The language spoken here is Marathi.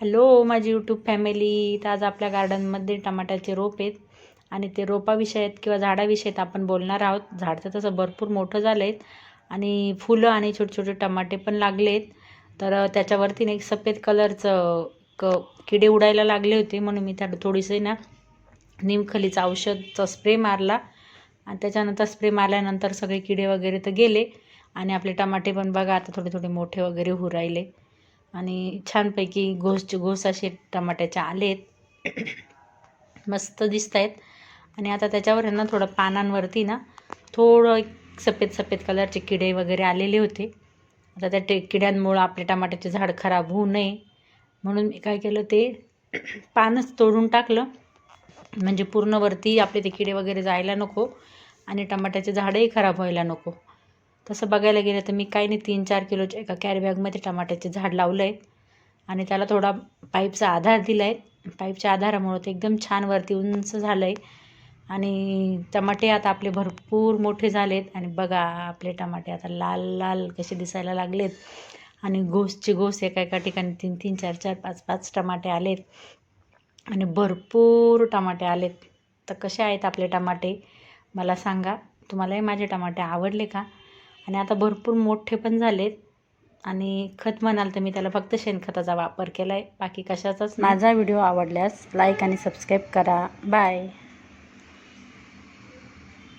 हॅलो माझी यूट्यूब फॅमिली तर आज आपल्या गार्डनमध्ये टमाट्याचे रोप आहेत. आणि ते रोपाविषयी आहेत किंवा झाडाविषयीत आपण बोलणार आहोत. झाड तर तसं भरपूर मोठं झालं आहेत आणि फुलं आणि छोटे छोटे टमाटे पण लागले आहेत तर त्याच्यावरती ना एक सफेद कलरचं क किडे उडायला लागले होते. म्हणून मी त्या थोडीसे ना निमखलीचं औषधचा स्प्रे मारला. आणि त्याच्यानंतर स्प्रे मारल्यानंतर सगळे किडे वगैरे तर गेले. आणि आपले टमाटे पण बघा आता थोडे थोडे मोठे वगैरे होऊ राहिले. आणि छानपैकी घोसचे घोस असे टमाट्याचे आले आहेत मस्त दिसत आहेत आणि आता त्याच्यावर आहे ना थोडं पानांवरती ना थोडं एक सफेद सफेद कलरचे किडे वगैरे आलेले होते. आता त्या टे किड्यांमुळं आपले टमाट्याचे झाड खराब होऊ नये. म्हणून मी काय केलं ते पानच तोडून टाकलं. म्हणजे पूर्ण वरती आपले ते किडे वगैरे जायला नको आणि टमाट्याचे झाडंही खराब व्हायला नको. तसं बघायला गेलं तर मी काही नाही तीन चार किलोच्या एका कॅरीबॅगमध्ये टमाट्याचे झाड लावलं आहे आणि त्याला थोडा पाईपचा आधार दिला आहे पाईपच्या आधारामुळं ते एकदम छान वरती उंच झालं आहे आणि टमाटे आता आपले भरपूर मोठे झालेत. आणि बघा आपले टमाटे आता लाल लाल कसे दिसायला लागलेत. आणि घोसचे घोस एका एका ठिकाणी तीन तीन चार चार पाच पाच टमाटे आलेत. आणि भरपूर टमाटे आलेत. तर कसे आहेत आपले टमाटे? मला सांगा. तुम्हालाही माझे टमाटे आवडले का? आणि आता भरपूर मोठे पण झालेत. आणि खत म्हणाल तर मी त्याला फक्त शेणखताचा वापर केला आहे बाकी कशाचाच माझा व्हिडिओ आवडल्यास लाईक आणि सबस्क्राईब करा. बाय.